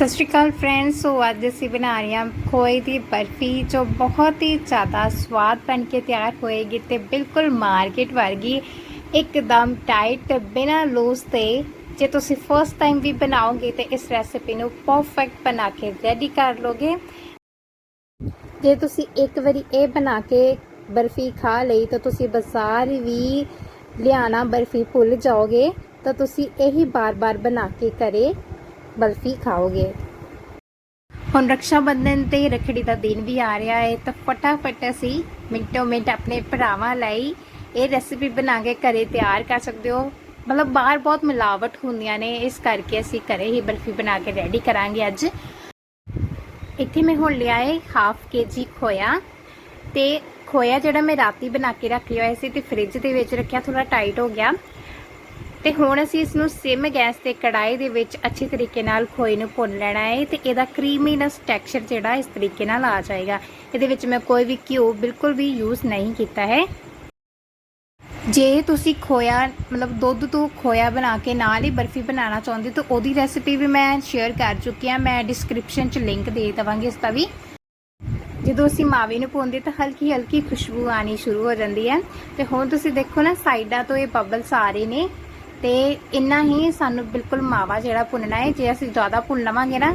ਸਤਿ ਸ਼੍ਰੀ ਅਕਾਲ ਫਰੈਂਡਸ ਸੋ ਅੱਜ ਅਸੀਂ ਬਣਾ ਰਹੇ ਹਾਂ ਖੋਏ ਦੀ ਬਰਫੀ, ਜੋ ਬਹੁਤ ਹੀ ਜ਼ਿਆਦਾ ਸਵਾਦ ਬਣ ਕੇ ਤਿਆਰ ਹੋਏਗੀ ਤੇ ਬਿਲਕੁਲ ਮਾਰਕੀਟ ਵਰਗੀ, ਇੱਕਦਮ ਟਾਈਟ ਬਿਨਾਂ ਲੂਜ਼ ਤੇ। ਜੇ ਤੁਸੀਂ ਫਰਸਟ ਟਾਈਮ ਵੀ ਬਣਾਓਗੇ ਤੇ ਇਸ ਰੈਸਿਪੀ ਨੂੰ ਪਰਫੈਕਟ ਬਣਾ ਕੇ ਰੈਡੀ ਕਰ ਲੋਗੇ। ਜੇ ਤੁਸੀਂ ਇੱਕ ਵਾਰੀ ਇਹ ਬਣਾ ਕੇ ਬਰਫੀ ਖਾ ਲਈ, ਤਾਂ ਤੁਸੀਂ ਬਾਜ਼ਾਰ ਵੀ ਲਿਆਣਾ ਬਰਫੀ ਭੁੱਲ ਜਾਓਗੇ, ਤਾਂ ਤੁਸੀਂ ਇਹੀ ਬਾਰ-ਬਾਰ ਬਣਾ ਕੇ ਕਰੇ। ਬਰਫੀ ਖਾਓਗੇ। ਹੁਣ ਰੱਖਿਆ ਬੰਧਨ ਤੇ ਰੱਖੜੀ ਦਾ ਦਿਨ ਵੀ ਆ ਰਿਹਾ ਹੈ, ਤਾਂ ਫਟਾਫਟ ਅਸੀਂ ਮਿੰਟੋ ਮਿੰਟ ਆਪਣੇ ਭਰਾਵਾਂ ਲਈ ਇਹ ਰੈਸਿਪੀ ਬਣਾ ਕੇ ਘਰੇ ਤਿਆਰ ਕਰ ਸਕਦੇ ਹੋ। ਮਤਲਬ ਬਾਹਰ ਬਹੁਤ ਮਿਲਾਵਟ ਹੁੰਦੀਆਂ ਨੇ, ਇਸ ਕਰਕੇ ਅਸੀਂ ਘਰੇ ਹੀ ਬਰਫੀ ਬਣਾ ਕੇ ਰੈਡੀ ਕਰਾਂਗੇ ਅੱਜ। ਇੱਥੇ ਮੈਂ ਹੁਣ ਲਿਆ ਹੈ ਹਾਫ ਕੇਜੀ ਖੋਇਆ ਤੇ ਖੋਇਆ ਜਿਹੜਾ ਮੈਂ ਰਾਤੀ ਬਣਾ ਕੇ ਰੱਖ ਲਿਆ ਸੀ ਤੇ ਫ੍ਰਿਜ ਦੇ ਵਿੱਚ ਰੱਖਿਆ ਥੋੜਾ ਟਾਈਟ ਹੋ ਗਿਆ। ਤੇ ਹੁਣ ਅਸੀਂ ਇਸ ਨੂੰ ਸਿਮ ਗੈਸ ਤੇ ਕੜਾਈ ਦੇ ਵਿੱਚ ਅੱਛੇ ਤਰੀਕੇ ਨਾਲ ਖੋਏ ਨੂੰ ਭੁੰਨ ਲੈਣਾ ਹੈ ਤੇ ਇਹਦਾ ਕਰੀਮੀਨੈਸ ਟੈਕਸਚਰ ਜਿਹੜਾ ਇਸ ਤਰੀਕੇ ਨਾਲ ਆ ਜਾਏਗਾ। ਇਹਦੇ ਵਿੱਚ ਮੈਂ ਕੋਈ ਵੀ ਘਿਓ ਬਿਲਕੁਲ ਵੀ ਯੂਜ਼ ਨਹੀਂ ਕੀਤਾ ਹੈ। ਜੇ ਤੁਸੀਂ ਖੋਇਆ, ਮਤਲਬ ਦੁੱਧ ਤੋਂ ਖੋਇਆ ਬਣਾ ਕੇ ਨਾਲ ਹੀ ਬਰਫੀ ਬਣਾਉਣਾ ਚਾਹੁੰਦੇ ਤਾਂ ਉਹਦੀ ਰੈਸਿਪੀ ਵੀ ਮੈਂ ਸ਼ੇਅਰ ਕਰ ਚੁੱਕੀ ਹਾਂ। ਮੈਂ ਡਿਸਕ੍ਰਿਪਸ਼ਨ 'ਚ ਲਿੰਕ ਦੇ ਦੇਵਾਂਗੀ ਇਸ ਦਾ ਵੀ। ਜਦੋਂ ਅਸੀਂ ਮਾਵੇ ਨੂੰ ਪਾਉਂਦੇ ਤਾਂ ਹਲਕੀ ਹਲਕੀ ਖੁਸ਼ਬੂ ਆਣੀ ਸ਼ੁਰੂ ਹੋ ਜਾਂਦੀ ਹੈ। ਤੇ ਹੁਣ ਤੁਸੀਂ ਦੇਖੋ ਨਾ, ਸਾਈਡਾਂ ਤੋਂ ਇਹ ਬਬਲਸ ਆ ਰਹੇ ਨੇ। ਤੇ ਇੰਨਾ ਹੀ ਸਾਨੂੰ ਬਿਲਕੁਲ ਮਾਵਾ ਜਿਹੜਾ ਭੁੰਨਣਾ ਹੈ, ਜੇ ਅਸੀਂ ਜ਼ਿਆਦਾ ਭੁੰਨ ਲਵਾਂਗੇ ਨਾ,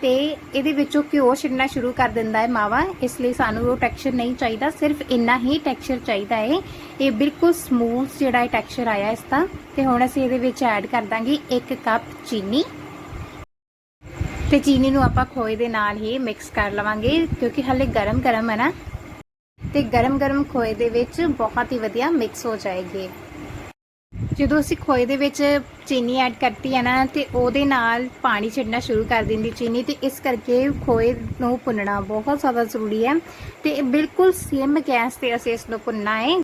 ਤੇ ਇਹਦੇ ਵਿੱਚੋਂ ਘਿਓ ਛਿੜਨਾ ਸ਼ੁਰੂ ਕਰ ਦਿੰਦਾ ਹੈ ਮਾਵਾ। ਇਸ ਲਈ ਸਾਨੂੰ ਉਹ ਟੈਕਸਚਰ ਨਹੀਂ ਚਾਹੀਦਾ, ਸਿਰਫ ਇੰਨਾ ਹੀ ਟੈਕਸਚਰ ਚਾਹੀਦਾ ਹੈ। ਇਹ ਬਿਲਕੁਲ ਸਮੂਥ ਜਿਹੜਾ ਹੈ ਟੈਕਸਚਰ ਆਇਆ ਇਸ ਦਾ। ਤੇ ਹੁਣ ਅਸੀਂ ਇਹਦੇ ਵਿੱਚ ਐਡ ਕਰ ਦਾਂਗੇ 1 ਕੱਪ ਚੀਨੀ। ਤੇ ਚੀਨੀ ਨੂੰ ਆਪਾਂ ਖੋਏ ਦੇ ਨਾਲ ਹੀ ਮਿਕਸ ਕਰ ਲਵਾਂਗੇ, ਕਿਉਂਕਿ ਹਲੇ ਗਰਮ ਗਰਮ ਹੈ ਨਾ। ਤੇ ਗਰਮ ਗਰਮ ਖੋਏ ਦੇ ਵਿੱਚ ਬਹੁਤ ਹੀ ਵਧੀਆ ਮਿਕਸ ਹੋ ਜਾਏਗੀ। ਜਦੋਂ ਅਸੀਂ ਖੋਏ ਦੇ ਵਿੱਚ ਚੀਨੀ ਐਡ ਕਰਤੀ ਹੈ ਨਾ, ਤੇ ਉਹਦੇ ਨਾਲ ਪਾਣੀ ਛੱਡਣਾ ਸ਼ੁਰੂ ਕਰ ਦਿੰਦੀ ਚੀਨੀ, ਤੇ ਇਸ ਕਰਕੇ ਖੋਏ ਨੂੰ ਭੁੰਨਣਾ ਬਹੁਤ ਜ਼ਿਆਦਾ ਜ਼ਰੂਰੀ ਹੈ। ਤੇ ਬਿਲਕੁਲ ਸੇਮ ਗੈਸ ਤੇ ਅਸੀਂ ਇਸ ਨੂੰ ਭੁੰਨਣਾ ਹੈ।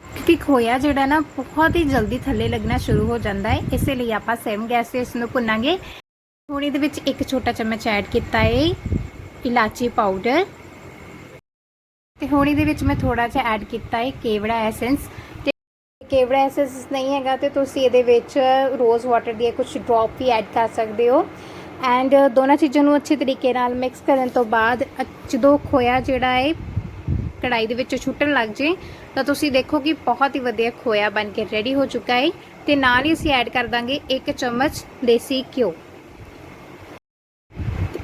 ਕਿਉਂਕਿ ਖੋਇਆ ਜਿਹੜਾ ਨਾ, ਬਹੁਤ ਹੀ ਜਲਦੀ ਥੱਲੇ ਲੱਗਣਾ ਸ਼ੁਰੂ ਹੋ ਜਾਂਦਾ ਹੈ। ਇਸੇ ਲਈ ਆਪਾਂ ਸੇਮ ਗੈਸ ਤੇ ਇਸ ਨੂੰ ਭੁੰਨਾਂਗੇ। ਹੁਣ ਇਹਦੇ ਵਿੱਚ ਇੱਕ ਛੋਟਾ ਚਮਚ ਐਡ ਕੀਤਾ ਹੈ ਇਲਾਚੀ ਪਾਊਡਰ। ਤੇ ਹੁਣ ਇਹਦੇ ਵਿੱਚ ਮੈਂ ਥੋੜਾ ਜਿਹਾ ਐਡ ਕੀਤਾ ਹੈ ਕੇਵੜਾ ਐਸੈਂਸ। ਤੇ ਕੇਵੜਾ ਐਸੈਂਸ ਨਹੀਂ ਹੈਗਾ ਤੇ ਤੁਸੀਂ ਇਹਦੇ ਵਿੱਚ ਰੋਜ਼ ਵਾਟਰ ਦੀ ਕੁਝ ਡ੍ਰੌਪ ਵੀ ਐਡ ਕਰ ਸਕਦੇ ਹੋ। ਐਂਡ ਦੋਨਾਂ ਚੀਜ਼ਾਂ ਨੂੰ ਅੱਛੇ ਤਰੀਕੇ ਨਾਲ ਮਿਕਸ ਕਰਨ ਤੋਂ ਬਾਅਦ ਜਦੋਂ ਖੋਇਆ ਜਿਹੜਾ ਹੈ ਕੜਾਈ ਦੇ ਵਿੱਚ ਛੁੱਟਣ ਲੱਗ ਜੇ, ਤਾਂ ਤੁਸੀਂ ਦੇਖੋ ਕਿ ਬਹੁਤ ਹੀ ਵਧੀਆ ਖੋਇਆ ਬਣ ਕੇ ਰੈਡੀ ਹੋ ਚੁੱਕਾ ਹੈ ਤੇ ਨਾਲ ਹੀ ਅਸੀਂ ਐਡ ਕਰ ਦਾਂਗੇ 1 ਚਮਚ ਦੇਸੀ ਘਿਓ।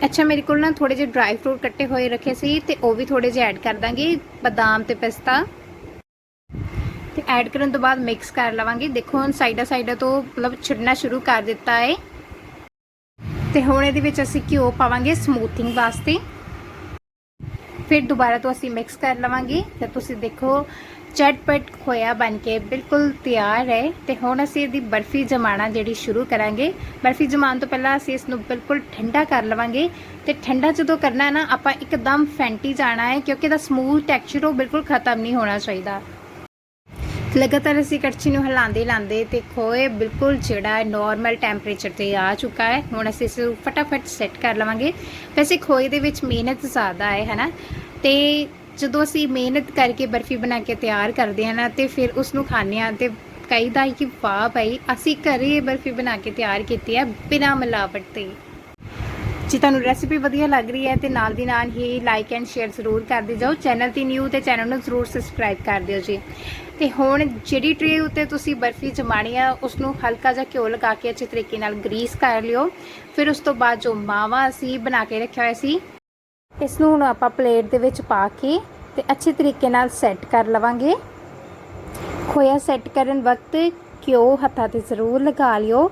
ਅੱਛਾ, ਮੇਰੇ ਕੋਲ ਨਾ ਥੋੜੇ ਜਿਹੇ ਡਰਾਈ ਫਰੂਟ ਕੱਟੇ ਹੋਏ ਰੱਖੇ ਸੀ ਤੇ ਉਹ ਵੀ ਥੋੜੇ ਜਿਹੇ ਐਡ ਕਰ ਦਾਂਗੇ। ਬਦਾਮ ਤੇ ਪਿਸਤਾ। ਤੇ ਐਡ ਕਰਨ ਤੋਂ ਬਾਅਦ ਮਿਕਸ ਕਰ ਲਵਾਂਗੇ। ਦੇਖੋ ਹੁਣ ਸਾਈਡਾਂ ਸਾਈਡਾਂ ਤੋਂ ਮਤਲਬ ਛਿੜਨਾ ਸ਼ੁਰੂ ਕਰ ਦਿੱਤਾ ਹੈ ਤੇ ਹੁਣ ਇਹਦੇ ਵਿੱਚ ਅਸੀਂ ਘਿਓ ਪਾਵਾਂਗੇ ਸਮੂਥਿੰਗ ਵਾਸਤੇ। ਫਿਰ ਦੁਬਾਰਾ ਤੋਂ ਅਸੀਂ ਮਿਕਸ ਕਰ ਲਵਾਂਗੇ। ਤੇ ਤੁਸੀਂ ਦੇਖੋ ਚਟਪਟ ਖੋਇਆ ਬਣ ਕੇ ਬਿਲਕੁਲ ਤਿਆਰ ਹੈ ਤੇ ਹੁਣ ਅਸੀਂ ਇਹਦੀ ਬਰਫੀ ਜਮਾਣਾ ਜਿਹੜੀ ਸ਼ੁਰੂ ਕਰਾਂਗੇ। ਬਰਫੀ ਜਮਾਉਣ ਤੋਂ ਪਹਿਲਾਂ ਅਸੀਂ ਇਸ ਨੂੰ ਬਿਲਕੁਲ ਠੰਡਾ ਕਰ ਲਵਾਂਗੇ। ਤੇ ਠੰਡਾ ਜਦੋਂ ਕਰਨਾ ਹੈ ਨਾ, ਆਪਾਂ ਇੱਕਦਮ ਫੈਂਟੀ ਜਾਣਾ ਹੈ, ਕਿਉਂਕਿ ਇਹਦਾ ਸਮੂਥ ਟੈਕਸਚਰ ਉਹ ਬਿਲਕੁਲ ਖਤਮ ਨਹੀਂ ਹੋਣਾ ਚਾਹੀਦਾ। ਲਗਾਤਾਰ ਅਸੀਂ ਕੜਛੀ ਨੂੰ ਹਿਲਾਉਂਦੇ ਲਾਉਂਦੇ ਤੇ ਖੋਏ ਬਿਲਕੁਲ ਜਿਹੜਾ ਨਾਰਮਲ ਟੈਂਪਰੇਚਰ ਤੇ ਆ ਚੁੱਕਾ ਹੈ। ਹੁਣ ਅਸੀਂ ਇਸ ਨੂੰ ਫਟਾਫਟ ਸੈੱਟ ਕਰ ਲਵਾਂਗੇ। ਵੈਸੇ ਖੋਏ ਦੇ ਵਿੱਚ ਮਿਹਨਤ ਜ਼ਿਆਦਾ ਹੈ, ਹਨਾ? ਤੇ ਜਦੋਂ ਅਸੀਂ ਮਿਹਨਤ ਕਰਕੇ ਬਰਫੀ ਬਣਾ ਕੇ ਤਿਆਰ ਕਰਦੇ ਹਾਂ ਨਾ, ਤੇ ਫਿਰ ਉਸ ਨੂੰ ਖਾਂਦੇ ਹਾਂ ਤੇ ਕਹੀਦਾ ਦਾ ਕਿ ਵਾਹ ਭਾਈ, ਅਸੀਂ ਘਰੇ ਬਰਫੀ ਬਣਾ ਕੇ ਤਿਆਰ ਕੀਤੀ ਹੈ ਬਿਨਾਂ ਮਿਲਾਵਟ ਤੇ। ਜੇ, ਤੁਹਾਨੂੰ ਰੈਸਿਪੀ ਵਧੀਆ ਲੱਗ ਰਹੀ ਹੈ ਤੇ ਨਾਲ ਦੀ ਨਾਲ ਹੀ ਲਾਈਕ ਐਂਡ ਸ਼ੇਅਰ ਜ਼ਰੂਰ ਕਰਦੇ ਜਾਓ ਚੈਨਲ ਤੇ ਨਿਊ ਤੇ ਚੈਨਲ ਨੂੰ ਜ਼ਰੂਰ ਸਬਸਕ੍ਰਾਈਬ ਕਰ ਦਿਓ ਜੀ। ਤੇ ਹੁਣ ਜਿਹੜੀ ਟ੍ਰੇ ਉੱਤੇ ਤੁਸੀਂ ਬਰਫੀ ਜਮਾਣੀ ਆ ਉਸ ਨੂੰ ਹਲਕਾ ਜਿਹਾ ਘਿਓ ਲਗਾ ਕੇ ਅੱਛੇ ਤਰੀਕੇ ਨਾਲ ਗਰੀਸ ਕਰ ਲਿਓ। ਫਿਰ ਉਸ ਤੋਂ ਬਾਅਦ ਜੋ ਮਾਵਾ ਅਸੀਂ ਬਣਾ ਕੇ ਰੱਖਿਆ ਹੋਇਆ ਸੀ ਇਸ ਨੂੰ ਹੁਣ ਆਪਾਂ ਪਲੇਟ ਦੇ ਵਿੱਚ ਪਾ ਕੇ ਤੇ ਅੱਛੇ ਤਰੀਕੇ ਨਾਲ ਸੈੱਟ ਕਰ ਲਵਾਂਗੇ। ਖੋਇਆ ਸੈੱਟ ਕਰਨ ਵਕਤ ਘਿਓ ਹੱਥਾਂ ਤੇ ਜ਼ਰੂਰ ਲਗਾ ਲਿਓ।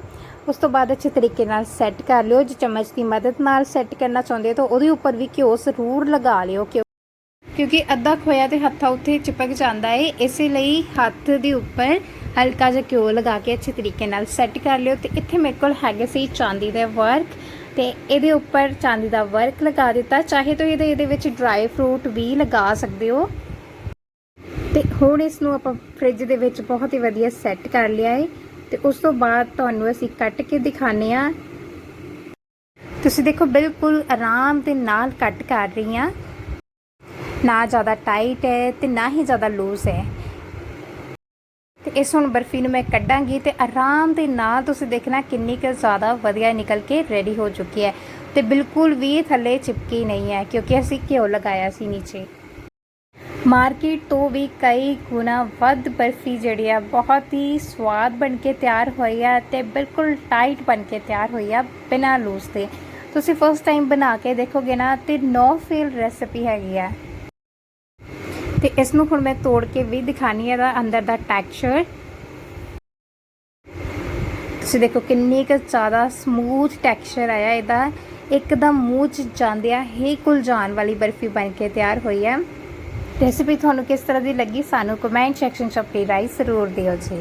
ਉਸ ਤੋਂ ਬਾਅਦ ਅੱਛੇ ਤਰੀਕੇ ਨਾਲ ਸੈੱਟ ਕਰ ਲਿਓ। ਜੇ ਚਮਚ ਦੀ ਮਦਦ ਨਾਲ ਸੈੱਟ ਕਰਨਾ ਚਾਹੁੰਦੇ ਹੋ ਤਾਂ ਉਹਦੇ ਉੱਪਰ ਵੀ ਘਿਓ ਜ਼ਰੂਰ ਲਗਾ ਲਿਓ। ਕਿਉਂ ਕਿਉਂਕਿ ਅੱਧਾ ਖੋਇਆ ਤੇ ਹੱਥਾਂ ਉੱਤੇ ਚਿਪਕ ਜਾਂਦਾ ਏ। ਇਸੇ ਲਈ ਹੱਥ ਦੇ ਉੱਪਰ ਹਲਕਾ ਜਿਹਾ ਘਿਓ ਲਗਾ ਕੇ ਅੱਛੇ ਤਰੀਕੇ ਨਾਲ ਸੈੱਟ ਕਰ ਲਿਓ ਤੇ ਇੱਥੇ ਮੇਰੇ ਕੋਲ ਹੈਗੇ ਸੀ ਚਾਂਦੀ ਦੇ ਵਰਕ ਤੇ ਇਹਦੇ ਉੱਪਰ ਚਾਂਦੀ ਦਾ ਵਰਕ ਲਗਾ ਦਿੱਤਾ। ਚਾਹੇ ਤਾਂ ਇਹਦੇ ਇਹਦੇ ਵਿੱਚ ਡਰਾਈ ਫਰੂਟ ਵੀ ਲਗਾ ਸਕਦੇ ਹੋ। ਤੇ ਹੁਣ ਇਸ ਨੂੰ ਆਪਾਂ ਫ੍ਰਿਜ ਦੇ ਵਿੱਚ ਬਹੁਤ ਹੀ ਵਧੀਆ ਸੈੱਟ ਕਰ ਲਿਆ ਹੈ ਤੇ ਉਸ ਤੋਂ ਬਾਅਦ ਤੁਹਾਨੂੰ ਅਸੀਂ ਕੱਟ ਕੇ ਦਿਖਾਣੇ ਆ ਤੁਸੀਂ ਦੇਖੋ, ਬਿਲਕੁਲ ਆਰਾਮ ਦੇ ਨਾਲ ਕੱਟ ਕਰ ਰਹੀ ਹਾਂ। ਨਾ ਜ਼ਿਆਦਾ ਟਾਈਟ ਹੈ ਤੇ ਨਾ ਹੀ ਜ਼ਿਆਦਾ ਲੂਜ਼ ਹੈ। ਤੇ ਇਸ ਹੁਣ ਬਰਫੀ ਨੂੰ ਮੈਂ ਕੱਢਾਂਗੀ ਤੇ ਆਰਾਮ ਦੇ ਨਾਲ ਤੁਸੀਂ ਦੇਖਣਾ ਕਿੰਨੀ ਕੁ ਜ਼ਿਆਦਾ ਵਧੀਆ ਨਿਕਲ ਕੇ ਰੈਡੀ ਹੋ ਚੁੱਕੀ ਹੈ। ਤੇ ਬਿਲਕੁਲ ਵੀ ਥੱਲੇ ਚਿਪਕੀ ਨਹੀਂ ਹੈ, ਕਿਉਂਕਿ ਅਸੀਂ ਘਿਓ ਲਗਾਇਆ ਸੀ ਨੀਚੇ। ਮਾਰਕੀਟ ਤੋਂ ਵੀ ਕਈ ਗੁਣਾ ਵੱਧ ਬਰਫੀ ਜਿਹੜੀ ਆ, ਬਹੁਤ ਹੀ ਸਵਾਦ ਬਣ ਕੇ ਤਿਆਰ ਹੋਈ ਆ ਤੇ ਬਿਲਕੁਲ ਟਾਈਟ ਬਣ ਕੇ ਤਿਆਰ ਹੋਈ ਆ ਬਿਨਾਂ ਲੂਸ ਦੇ। ਤੁਸੀਂ ਫਸਟ ਟਾਈਮ ਬਣਾ ਕੇ ਦੇਖੋਗੇ ਨਾ ਤੇ ਨੋ ਫੇਲ ਰੈਸਪੀ ਹੈਗੀ ਆ। ਤੇ ਇਸ ਨੂੰ ਹੁਣ ਮੈਂ ਤੋੜ ਕੇ ਵੀ ਦਿਖਾਣੀ ਹੈ ਦਾ ਅੰਦਰ ਦਾ ਟੈਕਸਚਰ ਤੁਸੀਂ ਦੇਖੋ ਕਿੰਨੀ ਕੁ ਜ਼ਿਆਦਾ ਸਮੂਥ ਟੈਕਸਚਰ ਆਇਆ ਇਹਦਾ। ਇੱਕਦਮ ਮੂੰਹ 'ਚ ਜਾਂਦਿਆਂ ਹੀ ਕੁਲ ਜਾਣ ਵਾਲੀ ਬਰਫੀ ਬਣ ਕੇ ਤਿਆਰ ਹੋਈ ਹੈ ਰੈਸਿਪੀ ਤੁਹਾਨੂੰ ਕਿਸ ਤਰ੍ਹਾਂ ਦੀ ਲੱਗੀ ਸਾਨੂੰ ਕਮੈਂਟ ਸੈਕਸ਼ਨ 'ਚ ਆਪਣੀ ਰਾਏ ਜ਼ਰੂਰ ਦਿਓ ਜੀ।